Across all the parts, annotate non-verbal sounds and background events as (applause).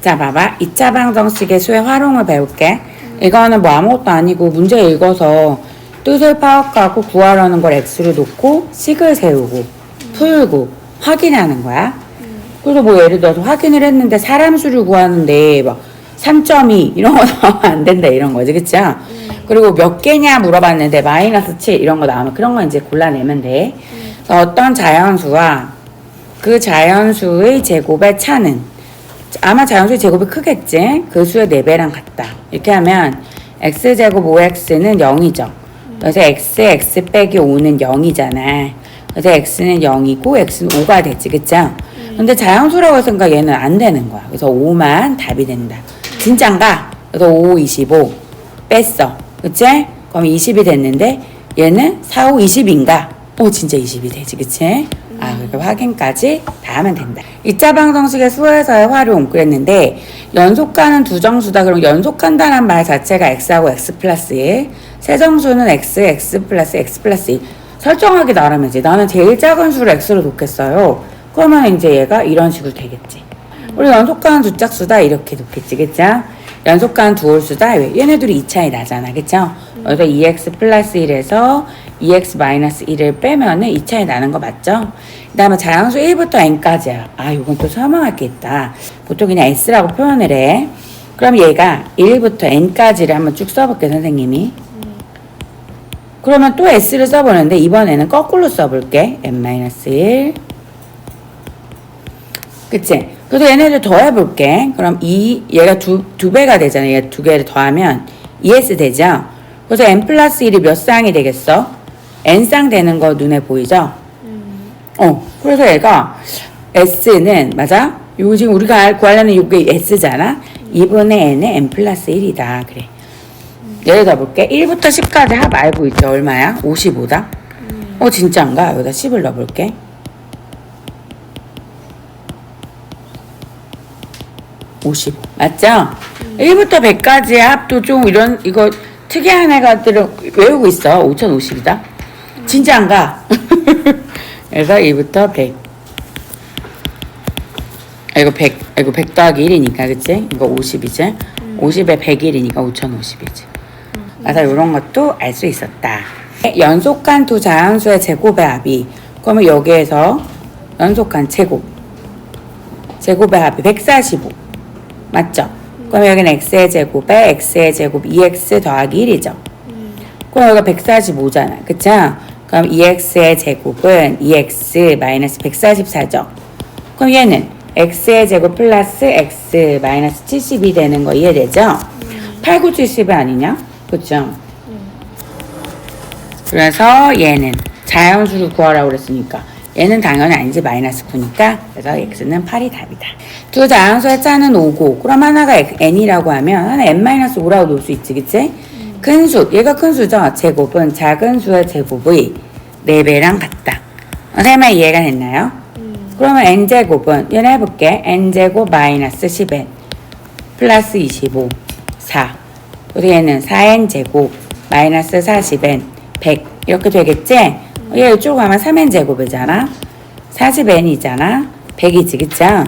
자, 봐봐. 2차 방정식의 수의 활용을 배울게. 이거는 뭐 아무것도 아니고 문제 읽어서 뜻을 파악하고 구하라는 걸 x로 놓고 식을 세우고 풀고 확인하는 거야. 그래서 뭐 예를 들어서 확인을 했는데 사람 수를 구하는데 막 3.2 이런 거 (laughs) 나오면 안 된다 이런 거지 그쵸? 그리고 몇 개냐 물어봤는데 마이너스 7 이런 거 나오면 그런 거 이제 골라내면 돼. 어떤 자연수와 그 자연수의 제곱의 차는 아마 자연수의 제곱이 크겠지? 그 수의 4배랑 같다. 이렇게 하면 x제곱 5x는 0이죠. 그래서 x, x 빼기 5는 0이잖아. 그래서 x는 0이고 x는 5가 되지, 그쵸? 근데 자연수라고 했으니까 얘는 안 되는 거야. 그래서 5만 답이 된다. 진짠가? 그래서 5, 25 뺐어. 그치? 그럼 20이 됐는데 얘는 4, 5, 20인가? 오, 진짜 20이 되지, 그치? 아, 그렇게 확인까지 다 하면 된다. 2차 방정식의 수에서의 활용 그랬는데 연속하는 두 정수다. 그럼 연속한다는 말 자체가 x하고 x 플러스 1. 세정수는 x, x 플러스 x 플러스 1. 설정하기 나름이지. 나는 제일 작은 수를 x로 놓겠어요. 그러면 이제 얘가 이런 식으로 되겠지. 우리 연속하는 두 짝수다 이렇게 놓겠지, 그쵸? 연속하는 두 홀수다. 왜? 얘네들이 2차이 나잖아, 그쵸? 그래서 2x 플러스 1에서 2x 마이너스 1을 빼면은 2차이 나는 거 맞죠? 그 다음에 자연수 1부터 n까지야. 아, 요건 또 설명할 게 있다. 보통 그냥 s라고 표현을 해. 그럼 얘가 1부터 n까지를 한번 쭉 써볼게, 선생님이. 그러면 또 s를 써보는데 이번에는 거꾸로 써볼게. n-1 그치? 그래서 얘네들 더해볼게. 그럼 이 얘가 두, 두 배가 되잖아. 얘두 개를 더하면 2s 되죠? 그래서 n 플러스 1이 몇 쌍이 되겠어? N쌍 되는 거 눈에 보이죠? 어, 그래서 얘가 s는, 맞아? 요 지금 우리가 알- 구하려는 이게 s잖아? 2분의 n은 n 플러스 1이다. 그래. 예를 들어볼게. 1부터 10까지 합 알고 있죠? 얼마야? 55다? 어, 진짜인가? 여기다 10을 넣어볼게. 오십 맞죠? 1부터 100까지의 합도 좀 이런 이거 특이한 애가들은 외우고 있어 5050이다 진짜 안 가? 그래서 1부터 100 아, 이거 100 아, 이거 100 더하기 1이니까 그치? 이거 50이지? 50에 101이니까 5050이지 그래서 이런 것도 알 수 있었다 연속한 두 자연수의 제곱의 합이 그러면 여기에서 연속한 제곱 제곱의 합이 145 맞죠? 그럼 여기는 x의 제곱에 x의 제곱 2x 더하기 1이죠. 그럼 여기가 145잖아. 그쵸? 그럼 2x의 제곱은 2x 마이너스 144죠. 그럼 얘는 x의 제곱 플러스 x 마이너스 70이 되는 거 이해되죠? 8, 9, 70이 아니냐? 그쵸? 그래서 얘는 자연수를 구하라고 그랬으니까 얘는 당연히 아니지 마이너스 9니까 그래서 x는 8이 답이다. 두 자연수의 차는 5고 그럼 하나가 n이라고 하면 하나 n-5라고 놓을 수 있지 그치? 큰 수, 얘가 큰 수죠? 제곱은 작은 수의 제곱의 4배랑 같다. 선생님 이해가 됐나요? 그러면 n제곱은 얘는 해볼게. n제곱 마이너스 10n 플러스 25 4 그래서 얘는 4n제곱 마이너스 40n 100 이렇게 되겠지? 얘 이쪽으로 가면 3n 제곱이잖아 40n이잖아 100이지 그쵸?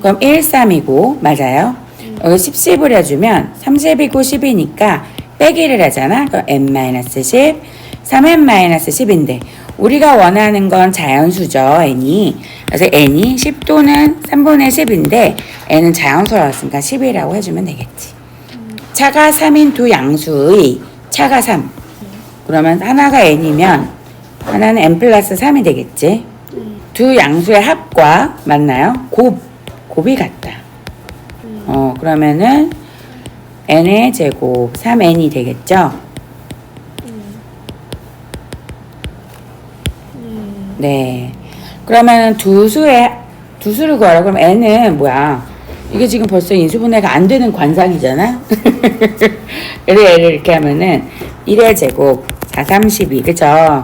그럼 1, 3이고 맞아요? 여기 10, 10을 해주면 30이고 10이니까 빼기를 하잖아. 그럼 n-10 3n-10인데 우리가 원하는 건 자연수죠 n이. 그래서 n이 10 또는 3분의 10인데 n은 자연수라왔으니까 10이라고 해주면 되겠지. 차가 3인 두 양수의 차가 3 그러면 하나가 n이면 하나는 n 플러스 3이 되겠지? 두 양수의 합과 맞나요? 곱. 곱이 같다. 어 그러면은 n의 제곱 3n이 되겠죠? 네. 그러면 두 수의 두 수를 구하라. 그럼 n은 뭐야? 이게 지금 벌써 인수분해가 안 되는 관상이잖아? (laughs) 그래서 얘를 이렇게 하면은 1의 제곱 4, 32 그죠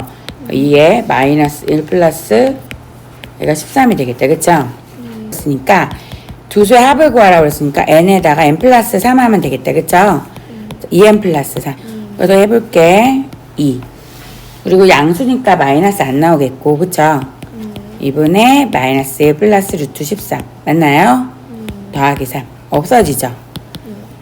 2에 마이너스 1 플러스 얘가 13이 되겠다. 그쵸? 그랬으니까 두 수의 합을 구하라고 그랬으니까 n에다가 n 플러스 3 하면 되겠다 그쵸 2n 플러스 3 그래서 해볼게 2 그리고 양수니까 마이너스 안 나오겠고 그쵸 2분의 마이너스 1 플러스 루트 13 맞나요? 더하기 3 없어지죠.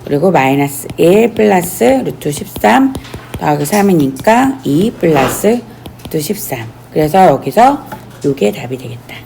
그리고 마이너스 1 플러스 루트 13 더하기 3이니까 2 플러스 루트 13. 그래서 여기서 요게 답이 되겠다.